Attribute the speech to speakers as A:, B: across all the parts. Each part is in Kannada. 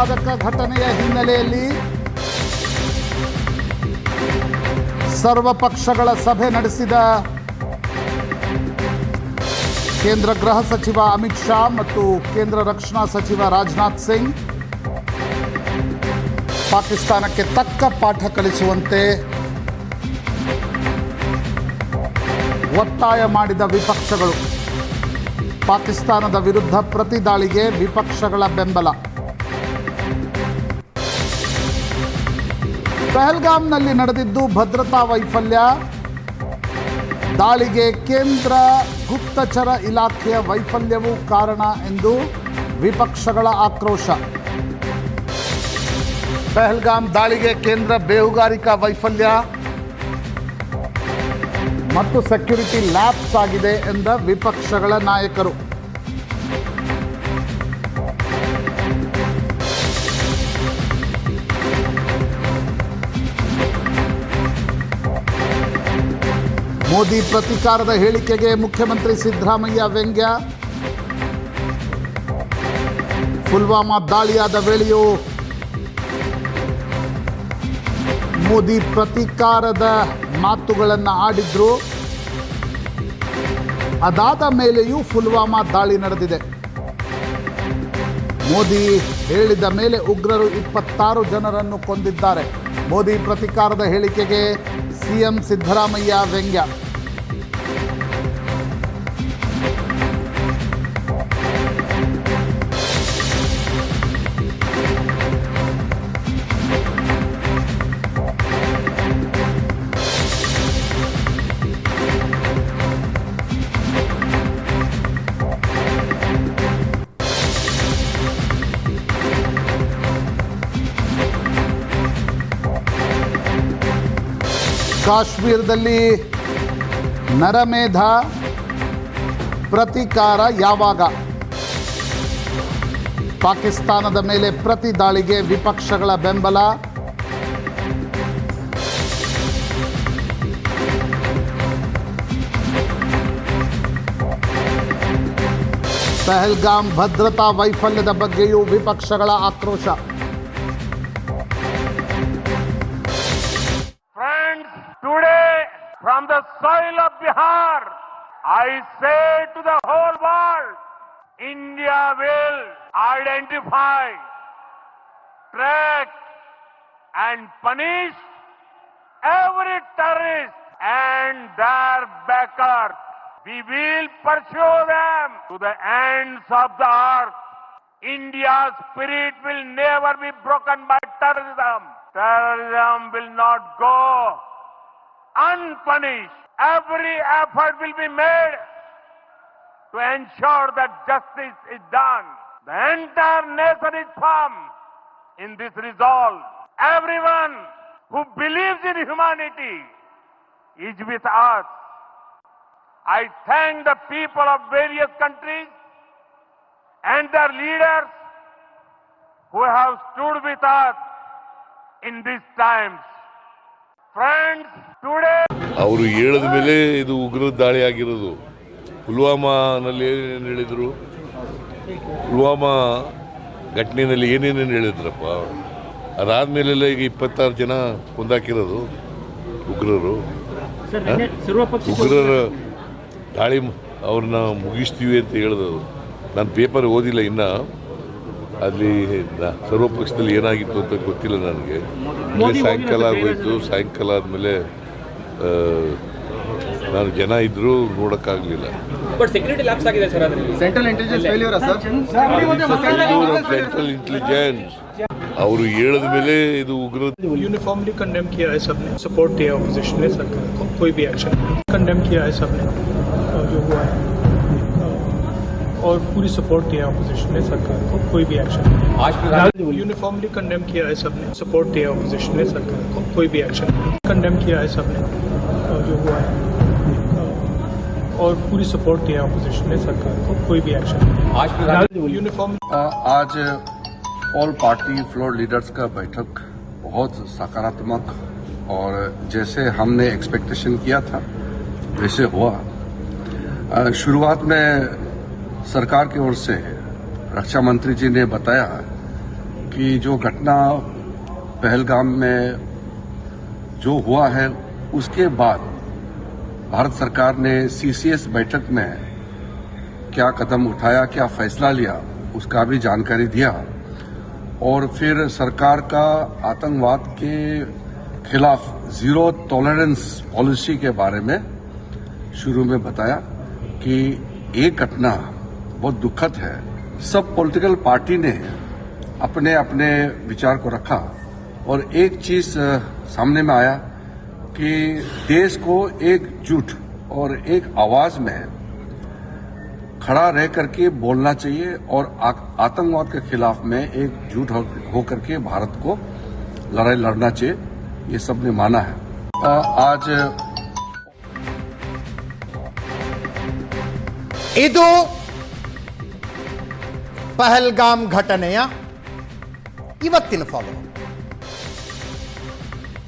A: ಭಯೋತ್ಪಾದಕ ಘಟನೆಯ ಹಿನ್ನೆಲೆಯಲ್ಲಿ ಸರ್ವ ಪಕ್ಷಗಳ ಸಭೆ ನಡೆಸಿದ ಕೇಂದ್ರ ಗೃಹ ಸಚಿವ ಅಮಿತ್ ಶಾ ಮತ್ತು ಕೇಂದ್ರ ರಕ್ಷಣಾ ಸಚಿವ ರಾಜನಾಥ್ ಸಿಂಗ್ ಪಾಕಿಸ್ತಾನಕ್ಕೆ ತಕ್ಕ ಪಾಠ ಕಲಿಸುವಂತೆ ಒತ್ತಾಯ ಮಾಡಿದ ವಿಪಕ್ಷಗಳು. ಪಾಕಿಸ್ತಾನದ ವಿರುದ್ಧ ಪ್ರತಿದಾಳಿಗೆ ವಿಪಕ್ಷಗಳ ಬೆಂಬಲ. ಪಹಲ್ಗಾಮ್ನಲ್ಲಿ ನಡೆದಿದ್ದು ಭದ್ರತಾ ವೈಫಲ್ಯ. ದಾಳಿಗೆ ಕೇಂದ್ರ ಗುಪ್ತಚರ ಇಲಾಖೆಯ ವೈಫಲ್ಯವೂ ಕಾರಣ ಎಂದು ವಿಪಕ್ಷಗಳ ಆಕ್ರೋಶ. ಪಹಲ್ಗಾಮ್ ದಾಳಿಗೆ ಕೇಂದ್ರ ಬೇಹುಗಾರಿಕಾ ವೈಫಲ್ಯ. ಮತ್ತು ಸೆಕ್ಯುರಿಟಿ ಲ್ಯಾಪ್ಸ್ ಆಗಿದೆ ಎಂದ ವಿಪಕ್ಷಗಳ ನಾಯಕರು. ಮೋದಿ ಪ್ರತೀಕಾರದ ಹೇಳಿಕೆಗೆ ಮುಖ್ಯಮಂತ್ರಿ ಸಿದ್ದರಾಮಯ್ಯ ವ್ಯಂಗ್ಯ. ಪುಲ್ವಾಮಾ ದಾಳಿಯಾದ ವೇಳೆಯೂ ಮೋದಿ ಪ್ರತೀಕಾರದ ಮಾತುಗಳನ್ನು ಆಡಿದ್ರು. ಅದಾದ ಮೇಲೆಯೂ ಪುಲ್ವಾಮಾ ದಾಳಿ ನಡೆದಿದೆ. ಮೋದಿ ಹೇಳಿದ ಮೇಲೆ ಉಗ್ರರು ಇಪ್ಪತ್ತಾರು ಜನರನ್ನು ಕೊಂದಿದ್ದಾರೆ. ಮೋದಿ ಪ್ರತಿಕಾರದ ಹೇಳಿಕೆಗೆ ಸಿಎಂ ಸಿದ್ದರಾಮಯ್ಯ ವ್ಯಂಗ್ಯ. ಕಾಶ್ಮೀರದಲ್ಲಿ ನರಮೇಧ ಪ್ರತೀಕಾರ ಯಾವಾಗ? ಪಾಕಿಸ್ತಾನದ ಮೇಲೆ ಪ್ರತಿ ದಾಳಿಗೆ ವಿಪಕ್ಷಗಳ ಬೆಂಬಲ. ಪಹಲ್ಗಾಮ್ ಭದ್ರತಾ ವೈಫಲ್ಯದ ಬಗ್ಗೆಯೂ ವಿಪಕ್ಷಗಳ ಆಕ್ರೋಶ.
B: Soil of Bihar, I say to the whole world, India will identify, track and punish every terrorist and their backers. We will pursue them to the ends of the earth. India's spirit will never be broken by terrorism. Terrorism will not go unpunished. Every effort will be made to ensure that justice is done. The entire nation is firm in this resolve. Everyone who believes in humanity is with us. I thank the people of various countries and their leaders who have stood with us in these times.
C: ಅವರು ಹೇಳಿದ ಮೇಲೆ ಇದು ಉಗ್ರ ದಾಳಿ ಆಗಿರೋದು. ಪುಲ್ವಾಮಾನಲ್ಲಿ ಏನೇನು ಹೇಳಿದರು? ಪುಲ್ವಾಮಾ ಘಟನೆಯಲ್ಲಿ ಏನೇನೇನು ಹೇಳಿದ್ರಪ್ಪ? ಅದಾದಮೇಲೆಲ್ಲ ಈಗ ಇಪ್ಪತ್ತಾರು ಜನ ಕೊಂದಾಕಿರೋದು ಉಗ್ರರು.
D: ಸರ್ ಸರ್ವಪಕ್ಷ
C: ಉಗ್ರರ ದಾಳಿ ಮ- ಅವ್ರನ್ನ ಮುಗಿಸ್ತೀವಿ ಅಂತ ಹೇಳಿದ್ರು. ನಾನು ಪೇಪರ್ ಓದಿಲ್ಲ ಇನ್ನ. ಅಲ್ಲಿ ನ- ಸರ್ವಪಕ್ಷದಲ್ಲಿ ಏನಾಗಿತ್ತು ಅಂತ ಗೊತ್ತಿಲ್ಲ ನನಗೆ
D: ಮೋದಿ
C: ಸಾಯಂಕಾಲ
D: ಹೋಗಿರೋದು ಬೇರೆ
C: ಆಗೋಯ್ತು ಸಾಯಂಕಾಲ ಆದಮೇಲೆ ನಾನು ಜನ ಇದ್ದರೂ ನೋಡೋಕ್ಕಾಗಲಿಲ್ಲ
E: ಬಟ್ ಸೆಕ್ಯೂರಿಟಿ ಲ್ಯಾಪ್ಸ್ ಆಗಿದೆ ಸರ್ ಅದರಲ್ಲಿ
F: central intelligence failure sir
C: central intelligence ಅವರು ಹೇಳಿದ ಮೇಲೆ ಇದು ಉಗ್ರ
G: यूनिफॉर्मली कंडेम किया है सबने सपोर्ट दिया ऑपोजिशन ने सरकार को कोई भी एक्शन कंडेम किया है सबने और जो हुआ है और पूरी सपोर्ट दिया ऑपोजिशन ने सरकार को कोई भी एक्शन
E: आज प्रधान
G: यूनिफॉर्मली कंडेम किया है सबने सपोर्ट दिया ऑपोजिशन ने सरकार को कोई भी एक्शन कंडेम किया है सबने और जो हुआ है। और पूरी सपोर्ट दिया ऑपोजिशन ने सरकार को कोई भी एक्शन
E: आज प्रधान
G: यूनिफॉर्म
F: आज ऑल पार्टी फ्लोर लीडर्स का बैठक बहुत सकारात्मक और जैसे हमने एक्सपेक्टेशन किया था वैसे हुआ। शुरुआत में सरकार की ओर से रक्षा मंत्री जी ने बताया कि जो घटना पहलगाम में जो हुआ है, उसके बाद भारत सरकार ने सीसीएस बैठक में क्या कदम उठाया, क्या फैसला लिया, उसका भी जानकारी दिया और फिर सरकार का आतंकवाद के खिलाफ ज़ीरो टॉलरेंस पॉलिसी के बारे में शुरू में बताया कि एक घटना बहुत दुखद है। सब पॉलिटिकल पार्टी ने अपने अपने विचार को रखा और एक चीज़ सामने में आया कि देश को एकजुट और एक आवाज़ में खड़ा रह करके बोलना चाहिए और आतंकवाद के खिलाफ में एकजुट होकर के भारत को लड़ाई लड़ना चाहिए, ये सबने माना है। आज
H: ಇದು ಪಹಲ್ಗಾಮ್ ಘಟನೆಯ ಇವತ್ತಿನ ಫಾಲೋ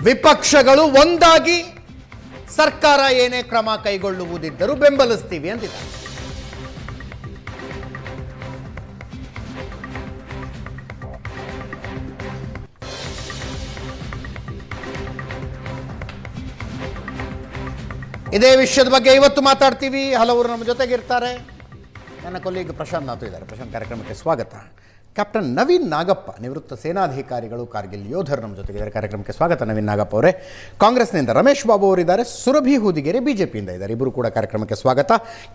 H: ವಿಪಕ್ಷಗಳು ಒಂದಾಗಿ ಸರ್ಕಾರ ಏನೇ ಕ್ರಮ ಕೈಗೊಳ್ಳುವುದಿದ್ದರೂ ಬೆಂಬಲಿಸ್ತೀವಿ ಅಂದಿದೆ ಇದೇ ವಿಷಯದ ಬಗ್ಗೆ ಇವತ್ತು ಮಾತಾಡ್ತೀವಿ. ಹಲವರು ನಮ್ಮ ಜೊತೆಗಿರ್ತಾರೆ. ನನ್ನ ಕೊಲ್ಲಿಗ್ ಪ್ರಶಾಂತ್ ನಾಥು ಇದ್ದಾರೆ. ಪ್ರಶಾಂತ್ ಕಾರ್ಯಕ್ರಮಕ್ಕೆ ಸ್ವಾಗತ. ಕ್ಯಾಪ್ಟನ್ ನವೀನ್ ನಾಗಪ್ಪ, ನಿವೃತ್ತ ಸೇನಾಧಿಕಾರಿಗಳು, ಕಾರ್ಗಿಲ್ ಯೋಧರು ನಮ್ಮ ಜೊತೆಗಿದ್ದಾರೆ. ಕಾರ್ಯಕ್ರಮಕ್ಕೆ ಸ್ವಾಗತ ನವೀನ್ ನಾಗಪ್ಪ ಅವರೇ. ಕಾಂಗ್ರೆಸ್ನಿಂದ ರಮೇಶ್ ಬಾಬು ಅವರಿದ್ದಾರೆ. ಸುರಭಿ ಹೂದಿಗೆರೆ ಬಿಜೆಪಿಯಿಂದ ಇದ್ದಾರೆ. ಇಬ್ಬರು ಕೂಡ ಕಾರ್ಯಕ್ರಮಕ್ಕೆ ಸ್ವಾಗತ.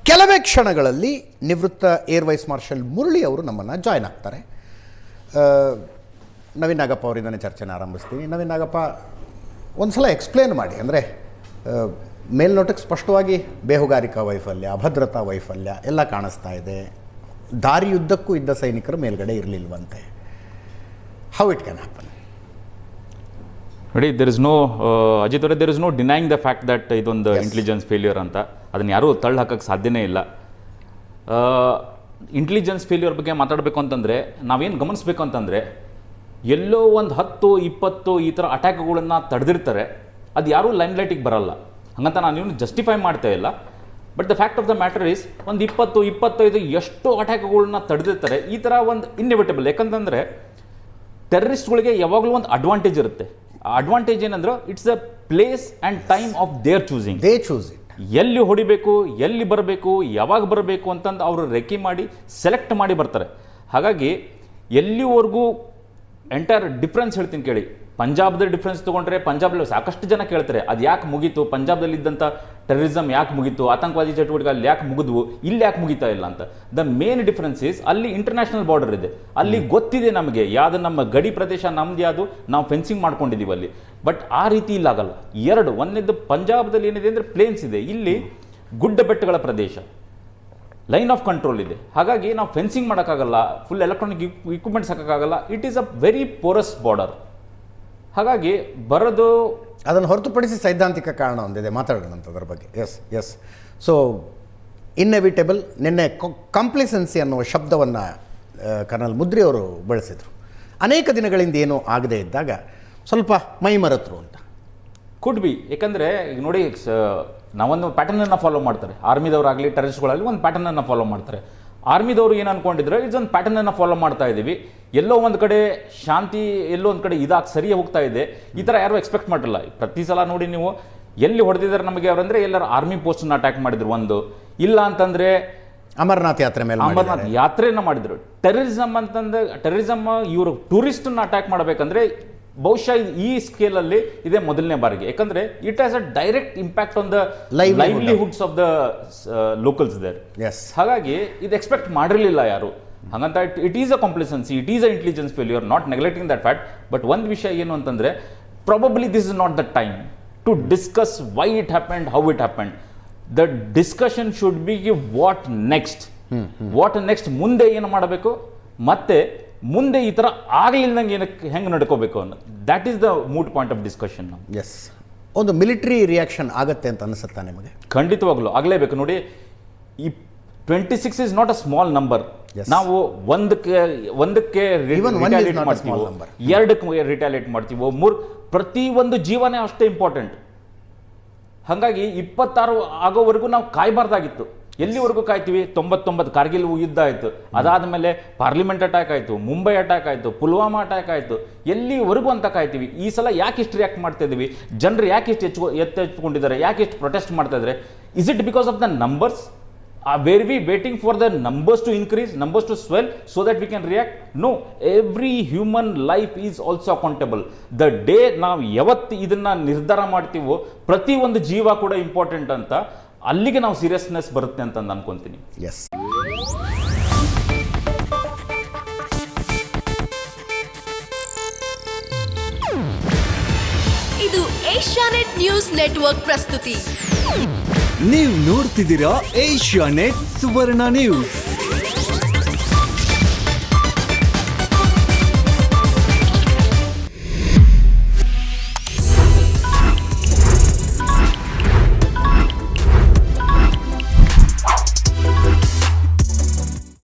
H: ಕೆಲವೇ ಕ್ಷಣಗಳಲ್ಲಿ ನಿವೃತ್ತ ಏರ್ ವೈಸ್ ಮಾರ್ಷಲ್ ಮುರಳಿ ಅವರು ನಮ್ಮನ್ನು ಜಾಯ್ನ್ ಆಗ್ತಾರೆ. ನವೀನ್ ನಾಗಪ್ಪ ಅವರಿಂದನೇ ಚರ್ಚೆನ ಆರಂಭಿಸ್ತೀನಿ. ನವೀನ್ ನಾಗಪ್ಪ ಒಂದು ಸಲ ಎಕ್ಸ್ಪ್ಲೇನ್ ಮಾಡಿ. ಅಂದರೆ ಮೇಲ್ನೋಟಕ್ಕೆ ಸ್ಪಷ್ಟವಾಗಿ ಬೇಹುಗಾರಿಕಾ ವೈಫಲ್ಯ ಅಭದ್ರತಾ ವೈಫಲ್ಯ ಎಲ್ಲ ಕಾಣಿಸ್ತಾ ಇದೆ. ದಾರಿಯುದ್ದಕ್ಕೂ ಇದ್ದ ಸೈನಿಕರು ಮೇಲ್ಗಡೆ ಇರಲಿಲ್ವಂತೆ. ಹೌ ಇಟ್ ಕ್ಯಾನ್ ಹ್ಯಾಪನ್
D: ನೋಡಿ ದೆರ್ ಇಸ್ ನೋ ಅಜಿತ್ ಅವರೇ there is no denying the fact that ಇದೊಂದು. ಇಂಟೆಲಿಜೆನ್ಸ್ ಫೇಲ್ಯೂರ್ ಅಂತ. ಅದನ್ನು ಯಾರೂ ತಳ್ಳು ಹಾಕಕ್ಕೆ ಸಾಧ್ಯನೇ ಇಲ್ಲ. ಇಂಟೆಲಿಜೆನ್ಸ್ ಫೇಲ್ಯೂರ್ ಬಗ್ಗೆ ಮಾತಾಡಬೇಕು ಅಂತಂದರೆ ನಾವೇನು ಗಮನಿಸ್ಬೇಕು ಅಂತಂದರೆ ಎಲ್ಲೋ ಒಂದು ಹತ್ತು ಇಪ್ಪತ್ತು ಈ ಥರ ಅಟ್ಯಾಕ್ಗಳನ್ನು ತಡೆದಿರ್ತಾರೆ. ಅದು ಯಾರೂ ಲೈಮ್ಲೈಟಿಗೆ ಬರಲ್ಲ. ಹಾಗಂತ ನಾನು ಇವನು ಜಸ್ಟಿಫೈ ಮಾಡ್ತಾ ಇಲ್ಲ. But the fact of the matter is ಒಂದು ಇಪ್ಪತ್ತು ಇಪ್ಪತ್ತೈದು ಎಷ್ಟು ಅಟ್ಯಾಕ್ಗಳನ್ನ ತಡೆದಿರ್ತಾರೆ. ಈ ಥರ ಒಂದು ಇನ್ನೆವಿಟಬಲ್ ಯಾಕಂತಂದರೆ ಟೆರರಿಸ್ಟ್ಗಳಿಗೆ ಯಾವಾಗಲೂ ಒಂದು ಅಡ್ವಾಂಟೇಜ್ ಇರುತ್ತೆ. ಆ ಅಡ್ವಾಂಟೇಜ್ ಏನಂದ್ರೆ it's a place and time of their choosing
H: they choose it
D: ಎಲ್ಲಿ ಹೊಡಿಬೇಕು ಎಲ್ಲಿ ಬರಬೇಕು ಯಾವಾಗ ಬರಬೇಕು ಅಂತಂದು ಅವರು ರೆಕಿ ಮಾಡಿ ಸೆಲೆಕ್ಟ್ ಮಾಡಿ ಬರ್ತಾರೆ. ಹಾಗಾಗಿ ಎಲ್ಲಿವರೆಗೂ ಎಂಟೈರ್ ಡಿಫ್ರೆನ್ಸ್ ಹೇಳ್ತೀನಿ ಕೇಳಿ. ಪಂಜಾಬ್ದ ಡಿಫ್ರೆನ್ಸ್ ತೊಗೊಂಡ್ರೆ ಪಂಜಾಬ್ಲಿ ಸಾಕಷ್ಟು ಜನ ಕೇಳ್ತಾರೆ ಅದು ಯಾಕೆ ಮುಗೀತು? ಪಂಜಾಬ್ದಲ್ಲಿ ಇದ್ದಂಥ ಟೆರರಿಸಮ್ ಯಾಕೆ ಮುಗೀತು? ಆತಂಕವಾದಿ ಚಟುವಟಿಕೆ ಅಲ್ಲಿ ಯಾಕೆ ಮುಗಿದ್ವು? ಇಲ್ಲಿ ಯಾಕೆ ಮುಗಿತಾ ಇಲ್ಲ ಅಂತ. ದ ಮೇನ್ ಡಿಫ್ರೆನ್ಸ್ ಇಸ್ ಅಲ್ಲಿ ಇಂಟರ್ನ್ಯಾಷನಲ್ ಬಾರ್ಡರ್ ಇದೆ. ಅಲ್ಲಿ ಗೊತ್ತಿದೆ ನಮಗೆ ಯಾವ್ದು ನಮ್ಮ ಗಡಿ ಪ್ರದೇಶ ನಮ್ದು ಯಾವುದು? ನಾವು ಫೆನ್ಸಿಂಗ್ ಮಾಡ್ಕೊಂಡಿದ್ದೀವಿ ಅಲ್ಲಿ. ಬಟ್ ಆ ರೀತಿ ಇಲ್ಲ ಆಗಲ್ಲ ಎರಡು ಒಂದನೇದು ಪಂಜಾಬ್ದಲ್ಲಿ ಏನಿದೆ ಅಂದರೆ ಪ್ಲೇನ್ಸ್ ಇದೆ. ಇಲ್ಲಿ ಗುಡ್ಡ ಬೆಟ್ಟಗಳ ಪ್ರದೇಶ. ಲೈನ್ ಆಫ್ ಕಂಟ್ರೋಲ್ ಇದೆ. ಹಾಗಾಗಿ ನಾವು ಫೆನ್ಸಿಂಗ್ ಮಾಡೋಕ್ಕಾಗಲ್ಲ full electronic equipments ಹಾಕೋಕ್ಕಾಗಲ್ಲ. It is a very porous border ಹಾಗಾಗಿ ಬರೋದು
H: ಅದನ್ನು ಹೊರತುಪಡಿಸಿ ಸೈದ್ಧಾಂತಿಕ ಕಾರಣ ಒಂದಿದೆ ಮಾತಾಡೋಣಂಥದ್ರ ಅದರ ಬಗ್ಗೆ. ಎಸ್ ಎಸ್ ಸೊ ಇನ್ನೆವಿಟೇಬಲ್ ನಿನ್ನೆ ಕಾಂಪ್ಲಿಸೆನ್ಸಿ ಅನ್ನುವ ಶಬ್ದವನ್ನು ಕರ್ನಲ್ ಮುದ್ರಿ ಅವರು ಬಳಸಿದರು. ಅನೇಕ ದಿನಗಳಿಂದ ಏನೂ ಆಗದೇ ಇದ್ದಾಗ ಸ್ವಲ್ಪ ಮೈ ಮರೆತರು ಅಂತ.
D: ಕುಡ್ ಬಿ ಏಕೆಂದರೆ ಈಗ ನೋಡಿ ಸ- ನಾವೊಂದು ಪ್ಯಾಟರ್ನನ್ನು ಫಾಲೋ ಮಾಡ್ತಾರೆ. ಆರ್ಮಿದವರಾಗಲಿ ಟೆರರಿಸ್ಟ್ಗಳಾಗಲಿ ಒಂದು ಪ್ಯಾಟರ್ನನ್ನು ಫಾಲೋ ಮಾಡ್ತಾರೆ. ಆರ್ಮಿದವರು ಏನು ಅನ್ಕೊಂಡಿದ್ರೆ ಇಟ್ಸ್ ಒಂದು ಪ್ಯಾಟರ್ನನ್ನು ಫಾಲೋ ಮಾಡ್ತಾ ಇದ್ದೀವಿ ಎಲ್ಲೋ ಒಂದು ಕಡೆ ಶಾಂತಿ ಎಲ್ಲೋ ಒಂದು ಕಡೆ ಇದಾಗಿ ಸರಿ ಹೋಗ್ತಾ ಇದೆ. ಈ ಥರ ಯಾರು ಎಕ್ಸ್ಪೆಕ್ಟ್ ಮಾಡಿರಲ್ಲ. ಪ್ರತಿ ಸಲ ನೋಡಿ ನೀವು ಎಲ್ಲಿ ಹೊಡೆದಿದ್ದಾರೆ ನಮಗೆ ಅವರಂದ್ರೆ ಎಲ್ಲರೂ ಆರ್ಮಿ ಪೋಸ್ಟನ್ನು ಅಟ್ಯಾಕ್ ಮಾಡಿದ್ರು ಒಂದು. ಇಲ್ಲ ಅಂತಂದರೆ
H: ಅಮರನಾಥ್ ಯಾತ್ರೆ ಮೇಲೆ
D: ಅಮರ್ನಾಥ್
H: ಯಾತ್ರೆಯನ್ನು
D: ಯಾತ್ರೆಯನ್ನ ಮಾಡಿದ್ರು. ಟೆರರಿಸಮ್ ಅಂತಂದ್ರೆ ಟೆರರಿಸಮ್ ಇವರು ಟೂರಿಸ್ಟನ್ನ ಅಟ್ಯಾಕ್ ಮಾಡಬೇಕಂದ್ರೆ ಬಹುಶಃ ಈ ಈ ಸ್ಕೇಲಲ್ಲಿ ಇದೇ ಮೊದಲನೇ ಬಾರಿಗೆ. ಯಾಕಂದ್ರೆ it has a direct impact
H: on
D: the. Livelihoods of the locals
H: there.
D: ಹಾಗಾಗಿ ಇದು ಎಕ್ಸ್ಪೆಕ್ಟ್ ಮಾಡಿರಲಿಲ್ಲ ಯಾರು. ಹಾಗಂತ it is a complacency it is a intelligence failure not neglecting that fact but ಒಂದು ವಿಷಯ ಏನು ಅಂತಂದ್ರೆ probably this is not the time to discuss why it happened how it happened the discussion should be what next what next ಮುಂದೆ ಏನು ಮಾಡಬೇಕು? ಮತ್ತೆ ಮುಂದೆ ಈ ಥರ ಆಗಲಿಲ್ಲದಂಗೆ ಏನಕ್ಕೆ ಹೆಂಗೆ ನಡ್ಕೋಬೇಕು ಅನ್ನೋ that is the moot point of discussion
H: S ಒಂದು ಮಿಲಿಟರಿ ರಿಯಾಕ್ಷನ್ ಆಗತ್ತೆ ಅಂತ ಅನಿಸುತ್ತಾ ನಿಮಗೆ?
D: ಖಂಡಿತವಾಗ್ಲೂ. ಆಗಲೇಬೇಕು. ನೋಡಿ ಈ twenty six is not a small
H: number
D: ನಾವು ಒಂದಕ್ಕೆ ಒಂದಕ್ಕೆ ಮಾಡ್ತೀವೋ. ಎರಡಕ್ಕೆ ರಿಟ್ಯಾಲೇಟ್ ಮಾಡ್ತೀವಿ ಮೂರು ಪ್ರತಿ ಒಂದು ಜೀವನೇ ಅಷ್ಟೇ ಇಂಪಾರ್ಟೆಂಟ್ ಹಾಗಾಗಿ ಇಪ್ಪತ್ತಾರು ಆಗೋವರೆಗೂ ನಾವು ಕಾಯಬಾರ್ದಾಗಿತ್ತು. ಎಲ್ಲಿವರೆಗೂ ಕಾಯ್ತೀವಿ? ತೊಂಬತ್ತೊಂಬತ್ತು ಕಾರ್ಗಿಲ್ ಯುದ್ಧ ಆಯಿತು. ಅದಾದಮೇಲೆ ಪಾರ್ಲಿಮೆಂಟ್ ಅಟ್ಯಾಕ್ ಆಯಿತು, ಮುಂಬೈ ಅಟ್ಯಾಕ್ ಆಯಿತು, ಪುಲ್ವಾಮಾ ಅಟ್ಯಾಕ್ ಆಯಿತು. ಎಲ್ಲಿವರೆಗೂ ಅಂತ ಕಾಯ್ತೀವಿ? ಈ ಸಲ ಯಾಕೆ ಇಷ್ಟು ರಿಯಾಕ್ಟ್ ಮಾಡ್ತಾ ಇದ್ದೀವಿ ಜನರು ಯಾಕೆ ಇಷ್ಟು ಹೆಚ್ಚು ಎತ್ತೆಚ್ಕೊಂಡಿದ್ದಾರೆ ಯಾಕೆ ಇಷ್ಟು ಪ್ರೊಟೆಸ್ಟ್ ಮಾಡ್ತಾ ಇದ್ದಾರೆ is it because of the numbers where we waiting for the numbers to increase numbers to swell so that we can react no every human life is also accountable the day ನಾವು ಯಾವತ್ತು ಇದನ್ನು ನಿರ್ಧಾರ ಮಾಡ್ತೀವೋ ಒಂದು ಜೀವ ಕೂಡ ಇಂಪಾರ್ಟೆಂಟ್ ಅಂತ. ಅಲ್ಲಿಗೆ ನಾವು ಸೀರಿಯಸ್ನೆಸ್ ಬರುತ್ತೆ ಅಂತ ನಾನು ಅನ್ಕೊಂತೀನಿ.
H: ಎಸ್
I: ಇದು ಏಷ್ಯಾನೆಟ್ ನ್ಯೂಸ್ ನೆಟ್ವರ್ಕ್ ಪ್ರಸ್ತುತಿ.
J: ನೀವು ನೋಡ್ತಿದ್ದೀರಾ ಏಷ್ಯಾನೆಟ್ ಸುವರ್ಣ ನ್ಯೂಸ್